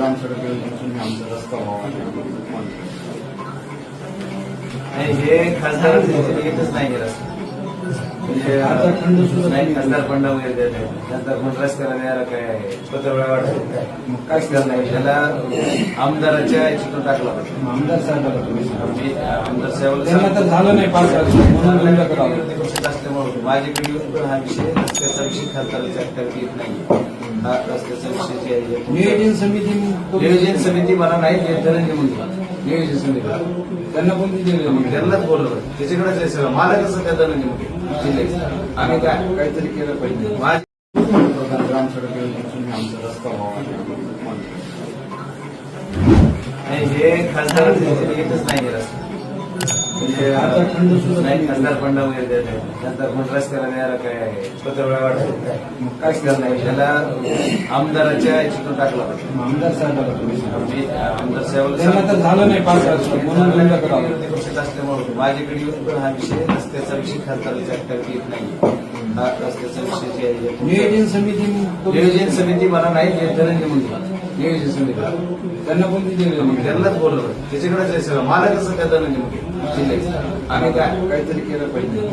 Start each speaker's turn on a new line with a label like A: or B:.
A: ग्रामसडक योजनेतून आमचा रस्ता व्हावा.
B: हे खासदार येतच नाही रस्ता. म्हणजे
A: सुद्धा
B: नाही खासदार फंड वगैरे खासदार फंड रस्त्याला द्यायला काय पत्रवळा वाटत काय
A: मग काय
B: रस्त्याला नाही. त्याला आमदाराच्या याच्यातून टाकला
A: आमदार साहेबाला तुम्ही
B: आमदार साहेबाला
A: तर झालं नाही पाच म्हणून
B: असल्यामुळे. माझ्याकडे येऊन पण हा विषय रस्त्याचा विषय खासदाराच्या अटक येत नाही. हा विषय आहे
A: नियोजन समिती
B: नियोजन समिती मला नाही देत धनंजय मुंडे नियोजन समिती.
A: त्यांना कोणती दिली
B: मग त्यांनाच बोलवलं. त्याच्याकडेच आहे सगळं. मला कसं त्या धनंजय मुंडे जिल्ह्याचं. आम्ही काय
A: काहीतरी केलं पाहिजे.
B: माझ
A: ग्रामसडक योजनेतून आमचा रस्ता व्हावा
B: आणि हे खासदार नाही हे नाही खासदार फंड वगैरे देत नाही खासदार फंड रस्त्याला काय वाटत?
A: मग
B: नाही. त्याला आमदाराच्या याच्यातून टाकला पाहिजे.
A: आमदार साहेबाला
B: आमदार
A: त्यांना तर झालं नाही पाच वर्ष म्हणून.
B: विरोधी पक्षात असल्यामुळे. माझ्याकडे येऊन पण हा विषय रस्त्याचा विषय येत नाही. हा रस्त्याचा विषय जे आहे
A: नियोजन समिती
B: नियोजन समिती मला नाही देत धनंजय मुंडे. नियोजन समिती.
A: त्यांना
B: मग त्यांनाच बोलवलं. त्याच्याकडेच आहे सगळं मला कसं मुंडे जिल्ह्याचं. आम्ही काय?
A: काहीतरी केलं पाहिजे.